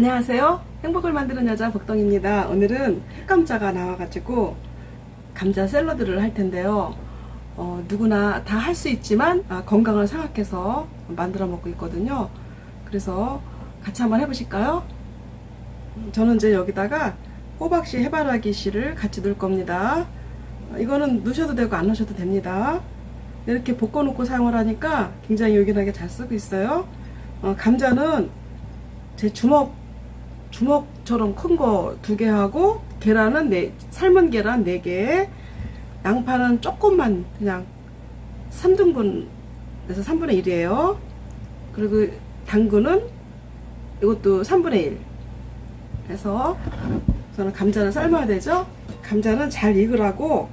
안녕하세요. 행복을 만드는 여자 복덩입니다. 오늘은 햇감자가 나와가지고 감자 샐러드를 할 텐데요. 어, 누구나 다 할 수 있지만 아, 건강을 생각해서 만들어 먹고 있거든요. 그래서 같이 한번 해보실까요? 저는 이제 여기다가 호박씨, 해바라기 씨를 같이 넣을 겁니다. 어, 이거는 넣으셔도 되고 안 넣으셔도 됩니다. 이렇게 볶아놓고 사용을 하니까 굉장히 요긴하게 잘 쓰고 있어요. 어, 감자는 제 주먹 주먹처럼 큰 거 두 개 하고 계란은 네 삶은 계란 네 개, 양파는 조금만 그냥 3등분에서 3분의 1이에요. 그리고 당근은 이것도 3분의 1 해서 저는 감자는 삶아야 되죠. 감자는 잘 익으라고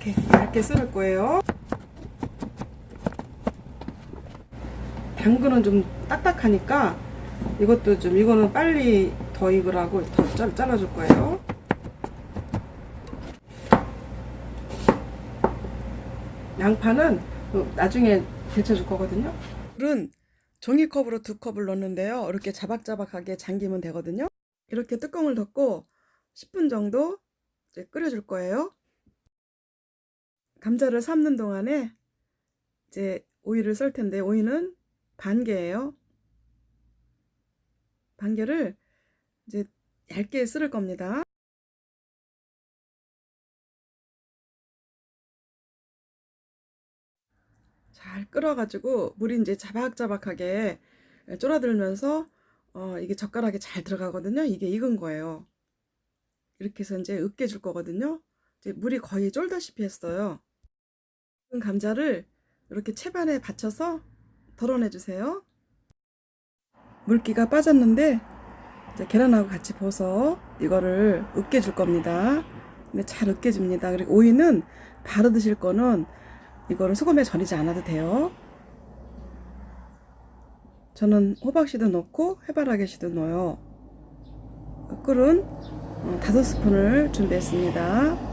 이렇게 얇게 썰을 거예요. 당근은 좀 딱딱하니까 이것도 좀 이거는 빨리 더 익으라고 더 잘, 잘라줄 거예요. 양파는 나중에 데쳐줄 거거든요. 물은 종이컵으로 두 컵을 넣는데요. 이렇게 자박자박하게 잠기면 되거든요. 이렇게 뚜껑을 덮고 10분 정도 끓여줄 거예요. 감자를 삶는 동안에 이제 오이를 썰 텐데 오이는 반 개예요. 반 개를 이제 얇게 썰을 겁니다. 잘 끓어가지고 물이 이제 자박자박하게 쫄아들면서 어, 이게 젓가락에 잘 들어가거든요. 이게 익은 거예요. 이렇게 해서 이제 으깨 줄 거거든요. 이제 물이 거의 쫄다시피 했어요. 감자를 이렇게 채반에 받쳐서 덜어내 주세요. 물기가 빠졌는데 계란하고 같이 부어서 이거를 으깨줄 겁니다. 근데 잘 으깨줍니다. 그리고 오이는 바로 드실 거는 이거를 소금에 절이지 않아도 돼요. 저는 호박씨도 넣고 해바라기씨도 넣어요. 끓은 어, 다섯 스푼을 준비했습니다.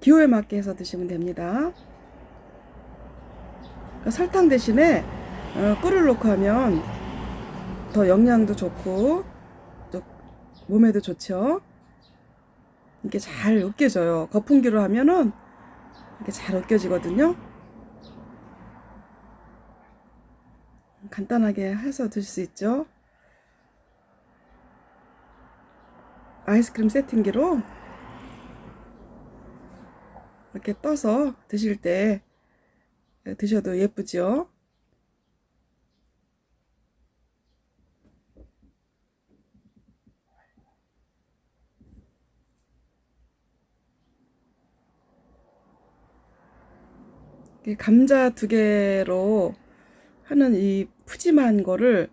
기호에 맞게 해서 드시면 됩니다. 설탕 대신에 어, 꿀을 넣고 하면 더 영양도 좋고 또 몸에도 좋죠. 이렇게 잘 으깨져요. 거품기로 하면은 이렇게 잘 으깨지거든요. 간단하게 해서 드실 수 있죠. 아이스크림 세팅기로 이렇게 떠서 드실 때 드셔도 예쁘죠? 감자 두 개로 하는 이 푸짐한 거를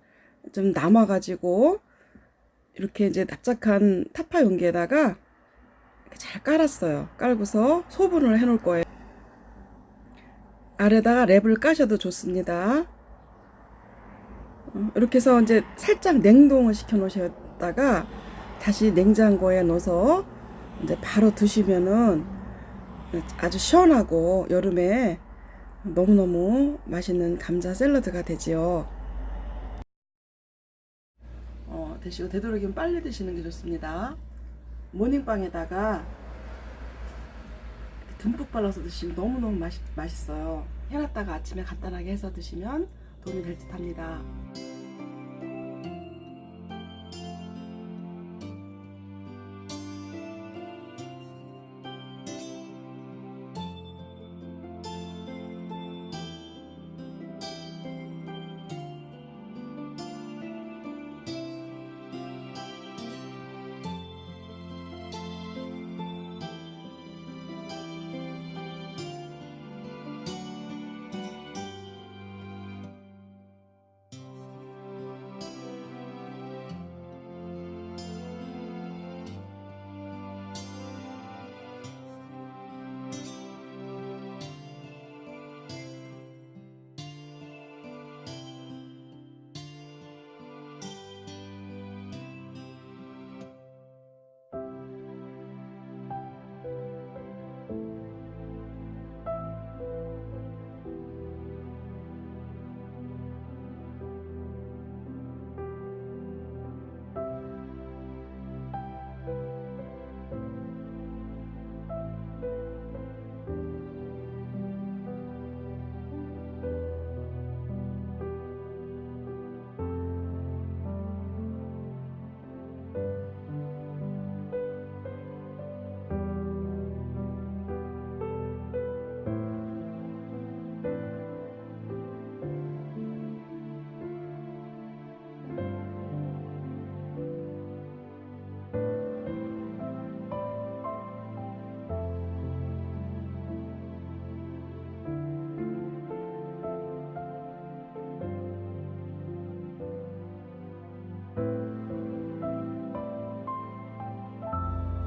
좀 남아가지고 이렇게 이제 납작한 타파 용기에다가 잘 깔았어요. 깔고서 소분을 해 놓을 거예요. 아래다가 랩을 까셔도 좋습니다. 어, 이렇게 해서 이제 살짝 냉동을 시켜 놓으셨다가 다시 냉장고에 넣어서 이제 바로 드시면은 아주 시원하고 여름에 너무너무 맛있는 감자 샐러드가 되지요. 어, 드시고 되도록이면 빨리 드시는 게 좋습니다. 모닝빵에다가 듬뿍 발라서 드시면 너무너무 맛있, 맛있어요. 해놨다가 아침에 간단하게 해서 드시면 도움이 될 듯 합니다.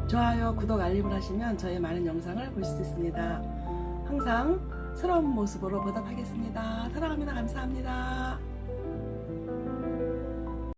좋아요, 구독, 알림을 하시면 저의 많은 영상을 볼수 있습니다. 항상 새로운 모습으로 보답하겠습니다. 사랑합니다. 감사합니다.